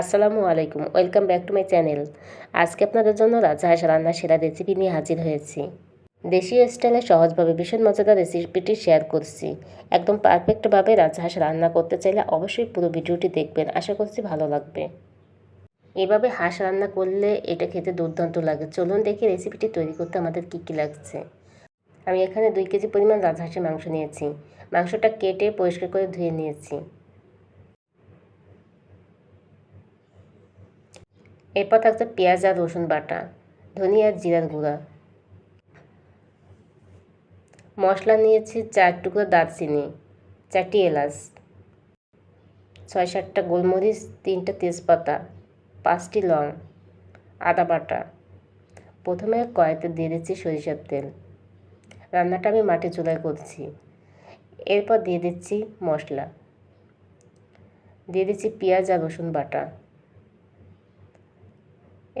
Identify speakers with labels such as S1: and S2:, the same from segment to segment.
S1: আসসালামু আলাইকুম, welcome back to my channel. আজকে আপনাদের জন্য রাজহাঁস রান্নার সেরা রেসিপি নিয়ে হাজির হয়েছি। দেশীয় স্টাইলে সহজভাবে ভীষণ মজাদার রেসিপিটি শেয়ার করছি। একদম পারফেক্টভাবে রাজহাঁস রান্না করতে চাইলে অবশ্যই পুরো ভিডিওটি দেখবেন, আশা করছি ভালো লাগবে। এভাবে হাঁস রান্না করলে এটা খেতে দুর্দান্ত লাগে। চলুন দেখি রেসিপিটি তৈরি করতে আমাদের কী কী লাগছে। আমি এখানে দুই কেজি পরিমাণ রাজহাঁসের মাংস নিয়েছি। মাংসটা কেটে পরিষ্কার করে ধুয়ে নিয়েছি। এরপর থাকছে পেঁয়াজ আর রসুন বাটা, ধনিয়া জিরার গুঁড়া। মশলা নিয়েছি চার টুকরো দারচিনি, চারটি এলাচ ছয় সাতটা গোলমরিচ, তিনটা তেজপাতা, পাঁচটি লং, আদা বাটা। প্রথমে কড়াইতে দিয়ে দিচ্ছি সরিষার তেল। রান্নাটা আমি মাটি চুলায় করছি। এরপর দিয়ে দিচ্ছি মশলা। দিয়ে দিচ্ছি পেঁয়াজ আর রসুন বাটা।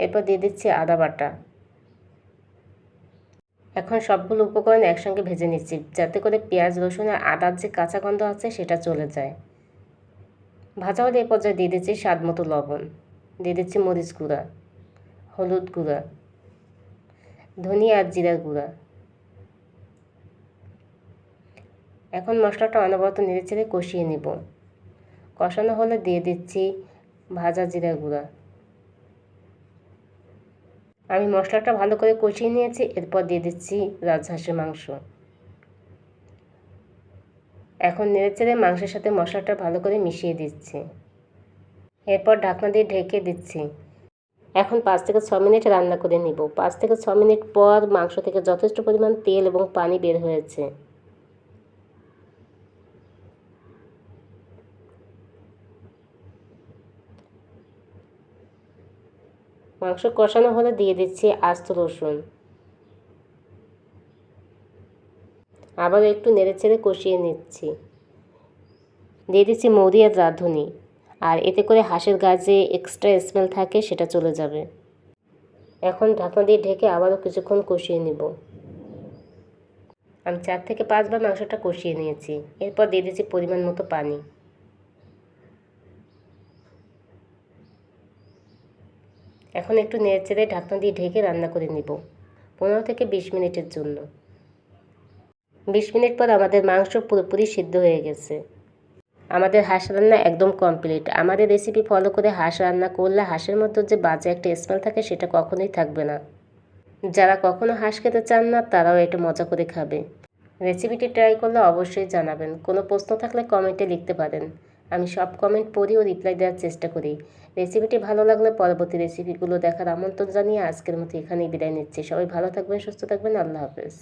S1: এরপর দিয়ে দিচ্ছি আদা বাটা। এখন সবগুলো উপকরণ একসঙ্গে ভেজে নিচ্ছি, যাতে করে পেঁয়াজ, রসুন আর আদার যে কাঁচা গন্ধ আছে সেটা চলে যায়। ভাজা হলে এ পর্যায়ে দিয়ে দিচ্ছি স্বাদ মতো লবণ, দিয়ে দিচ্ছি মরিচ গুঁড়া, হলুদ গুঁড়া, ধনিয়া আর জিরার গুঁড়া। এখন মশলাটা অনবরত নেড়ে চেড়ে কষিয়ে নিব। কষানো হলে দিয়ে দিচ্ছি ভাজা জিরা গুঁড়া। আমি মশলাটা ভালো করে কষিয়ে নিয়েছি, এরপর দিয়ে দিচ্ছি রাজহাঁসের মাংস। এখন নেড়েচেড়ে মাংসের সাথে মশলাটা ভালো করে মিশিয়ে দিচ্ছি। এরপর ঢাকনা দিয়ে ঢেকে দিচ্ছি। এখন পাঁচ থেকে ছ মিনিট রান্না করে নিব। পাঁচ থেকে ছ মিনিট পর মাংস থেকে যথেষ্ট পরিমাণ তেল এবং পানি বের হয়েছে। মাংস কষানো হলে দিয়ে দিচ্ছি আস্ত রসুন। আবার একটু নেড়ে চেড়ে কষিয়ে নিচ্ছি। দিয়ে দিচ্ছি মৌরি আর রাঁধুনি। আর এতে করে হাঁসের গাছে এক্সট্রা স্মেল থাকে সেটা চলে যাবে। এখন ঢাকনা দিয়ে ঢেকে আবারও কিছুক্ষণ কষিয়ে নিব। আমি চার থেকে পাঁচবার মাংসটা কষিয়ে নিয়েছি। এরপর দিয়ে দিচ্ছি পরিমাণ মতো পানি। এখন একটু নেড়ে ঢাকনা দিয়ে ঢেকে রান্না করে নিব। পনেরো থেকে বিশ মিনিটের জন্য। বিশ মিনিট পর আমাদের মাংস পুরোপুরি সিদ্ধ হয়ে গেছে। আমাদের হাঁস রান্না একদম কমপ্লিট আমাদের রেসিপি ফলো করে হাঁস রান্না করলে হাঁসের মধ্যে যে বাজে একটা স্মেল থাকে সেটা কখনোই থাকবে না। যারা কখনো হাঁস খেতে চান না, তারাও এটা মজা করে খাবে। রেসিপিটি ট্রাই করলে অবশ্যই জানাবেন। কোনো প্রশ্ন থাকলে কমেন্টে লিখতে পারেন। আমি সব কমেন্ট পড়ি ও রিপ্লাই দেওয়ার চেষ্টা করি। রেসিপিটি ভালো লাগলে পরবর্তী রেসিপিগুলো দেখার আমন্ত্রণ জানিয়ে আজকের মতো এখানেই বিদায় নিচ্ছি। সবাই ভালো থাকবেন, সুস্থ থাকবেন, আল্লাহ হাফেজ।